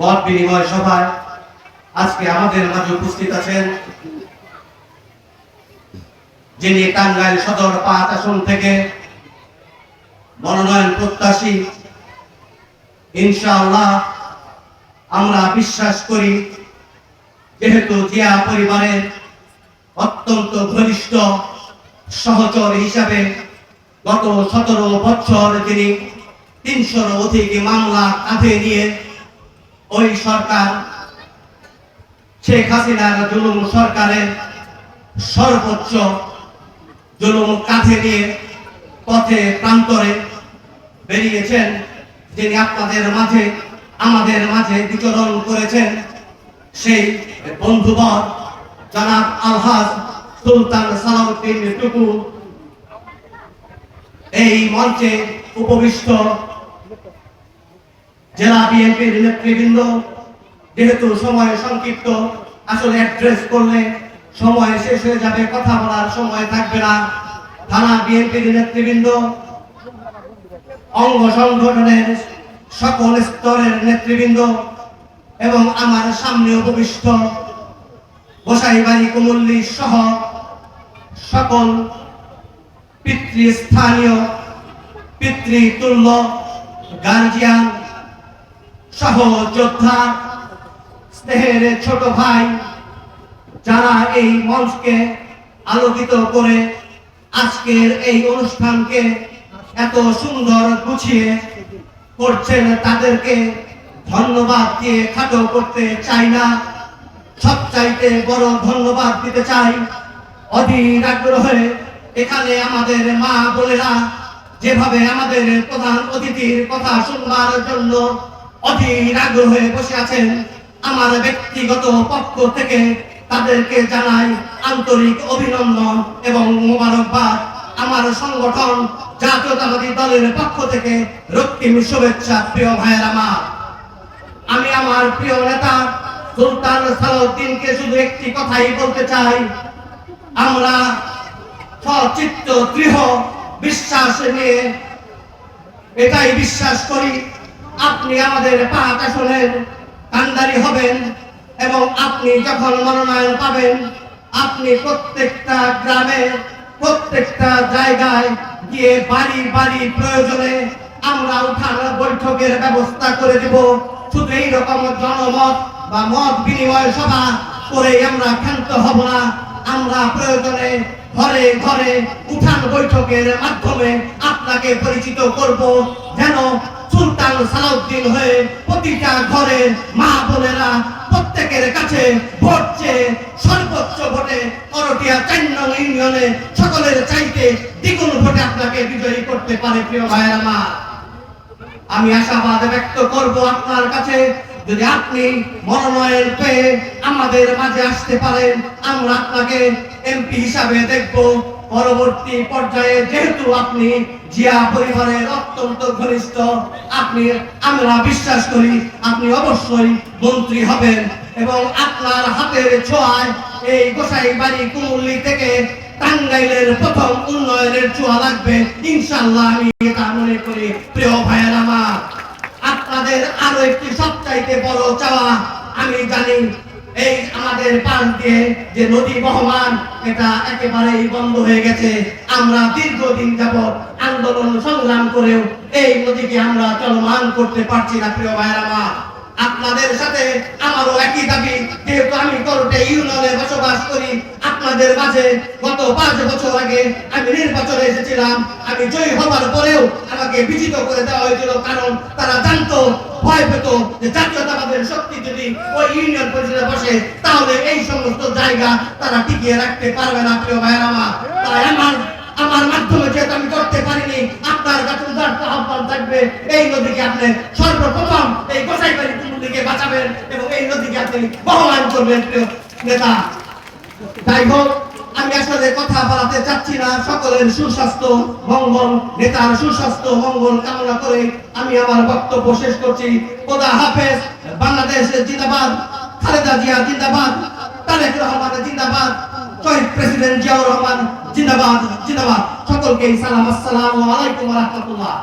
মত বিনিময় সভায় আজকে আমাদের মাঝে উপস্থিত আছেন যিনি টাঙ্গাইল সদর পাঁচ আসন থেকে মনোনয়ন প্রত্যাশী। ইনশাআল্লাহ আমরা বিশ্বাস করি, যেহেতু জিয়া পরিবারের অত্যন্ত ঘনিষ্ঠ সহচর হিসাবে গত সতেরো বছর তিনি তিনশোর অধিক মামলা কাঁধে নিয়ে ওই সরকার, শেখ হাসিনার জুলুম সরকারের সর্বোচ্চ জুলুম কাঁধে নিয়ে পথে প্রান্তরে বেরিয়েছেন, যিনি আপনাদের মাঝে, আমাদের মাঝে বিচরণ করেছেন, সেই বন্ধুবর জনাব আলহাজ সুলতান সালাউদ্দিন টুকু। এই মঞ্চে উপবিষ্ট জেলা বিএনপির নেতৃবৃন্দ, যেহেতু সময় সংক্ষিপ্ত, আসলে অ্যাড্রেস করলে সময় শেষ হয়ে যাবে, কথা বলার সময় থাকবে না। থানা বিএনপির নেতৃবৃন্দ, অঙ্গ সংগঠনের সকল স্তরের নেতৃবৃন্দ এবং আমার সামনে উপবিষ্ট গোসাইবাড়ি, কুমল্লী সহ সকল পিতৃস্থানীয় পিতৃতুল্য গার্জিয়ান সহ যোদ্ধা, স্নেহের ছোট ভাই, যারা এই মঞ্চকে আলোকিত করে আজকের এই অনুষ্ঠানকে এত সুন্দর গুছিয়ে করছেন, তাদেরকে ধন্যবাদ দিয়ে খাটো করতে চাই না। সবচাইতে বড় ধন্যবাদ দিতে চাই অধীর আগ্রহে এখানে আমাদের মা বোনেরা, যেভাবে আমাদের প্রধান অতিথির কথা শুনবার জন্য অধীর আগ্রহে বসে আছেন। আমার ব্যক্তিগত পক্ষ থেকে তাদেরকে জানাই আন্তরিক অভিনন্দন এবং মোবারকবাদ। আমার সংগঠন জাতীয়তাবাদী দলের পক্ষ থেকে রক্তিম শুভেচ্ছা, প্রিয় ভাইয়ের আমার। আমি আমার প্রিয় নেতা সুলতান সালাউদ্দিনকে শুধু একটি কথাই বলতে চাই। আমরা সচিত্ত দৃঢ় বিশ্বাস নিয়ে এটাই বিশ্বাস করি। আপনি আমাদের পাঁচ আসনের কান্ডারি হবেন, এবং আপনি যখন মনোনয়ন পাবেন, আপনি প্রত্যেকটা গ্রামে, প্রত্যেকটা জায়গায় গিয়ে বাড়ি বাড়ি প্রয়োজনে আমরা উঠান বৈঠকের ব্যবস্থা করে দেব। শুধু এইরকম জনমত বা মত বিনিময় সভা করে আমরা ক্ষান্ত হব না। আমরা প্রয়োজনে ঘরে ঘরে উঠান বৈঠকের মাধ্যমে আপনাকে পরিচিত করব, যেন সুলতান সালাউদ্দিন হয়ে প্রতিটা ঘরে মা বোনেরা প্রত্যেকের কাছে ভোট চেয়ে সর্বোচ্চ ভোটে করটিয়া চার নং ইউনিয়নে সকলের চাইতে দ্বিগুণ ভোটে আপনাকে বিজয়ী করতে পারে প্রিয় ভাইয়ের আমার। আমি আশাবাদ ব্যক্ত করব আপনার কাছে, যদি আপনি মনোনয়ন পেয়ে আমাদের মাঝে আসতে পারেন, আমরা আপনাকে এমপি হিসাবে দেখব। পরবর্তী পর্যায়ে যেহেতু আপনি জিয়া পরিবারের অত্যন্ত ঘনিষ্ঠ, আপনি, আমরা বিশ্বাস করি আপনি অবশ্যই মন্ত্রী হবেন এবং আপনার হাতের ছোঁয়ায় এই গোসাই বাড়ি কুমুল্লি থেকে টাঙ্গাইলের প্রথম উন্নয়নের ছোঁয়া লাগবে। ইনশাল্লাহ আমি এটা মনে করি, প্রিয় ভাইয়ের আমার। আপনাদের আরও একটি সবচাইতে বড় চাওয়া, আমি জানি এই আমাদের পাশ দিয়ে যে নদী বহমান, এটা একেবারেই বন্ধ হয়ে গেছে। আমরা দীর্ঘদিন যাবৎ আন্দোলন সংগ্রাম করেও এই নদীকে আমরা চলমান করতে পারছি না, প্রিয় ভাইয়ের আমার। আপনাদের সাথে আমারও একই দাবি, যেহেতু আমি করটে ইউনিয়নে বসবাস করি, আপনাদের মাঝে গত পাঁচ বছর আগে আমি নির্বাচনে এসেছিলাম। আমি জয়ী হবার পরেও আমাকে বিজিত করে দেওয়া হয়েছিল, কারণ তারা জানতো ভয় পেত যে জাতীয়তাবাদের শক্তি যদি ওই ইউনিয়ন পরিষদে বসে তাহলে এই সমস্ত জায়গা তারা টিকিয়ে রাখতে পারবে না, প্রিয় ভাইয়ের আমার। তাই আমার আমার মাধ্যমে যেহেতু আমি করতে পারিনি, আপনার কাছে উদার্ত আহ্বান থাকবে, এই নদীকে আপনি সর্বপ্রথম এই গোসাইবাড়ি নদীকে বাঁচাবেন এবং এই নদীকে আপনি বহমান করবেন, প্রিয় নেতা। যাই হোক আমি আসলে কথা বলাতে চাচ্ছি না। সকলের সুস্বাস্থ্য, মঙ্গল, নেতার সুস্বাস্থ্য, মঙ্গল কামনা করে আমি আমার বক্তব্য শেষ করছি। খোদা হাফেজ, বাংলাদেশ জিন্দাবাদ, খালেদা জিয়া জিন্দাবাদ, তারেক রহমান জিন্দাবাদ, শহীদ প্রেসিডেন্ট জিয়াউর রহমান জিন্দাবাদ জিন্দাবাদ। সকলকে সালাম, আসসালামু আলাইকুম রহমতুল্লাহ।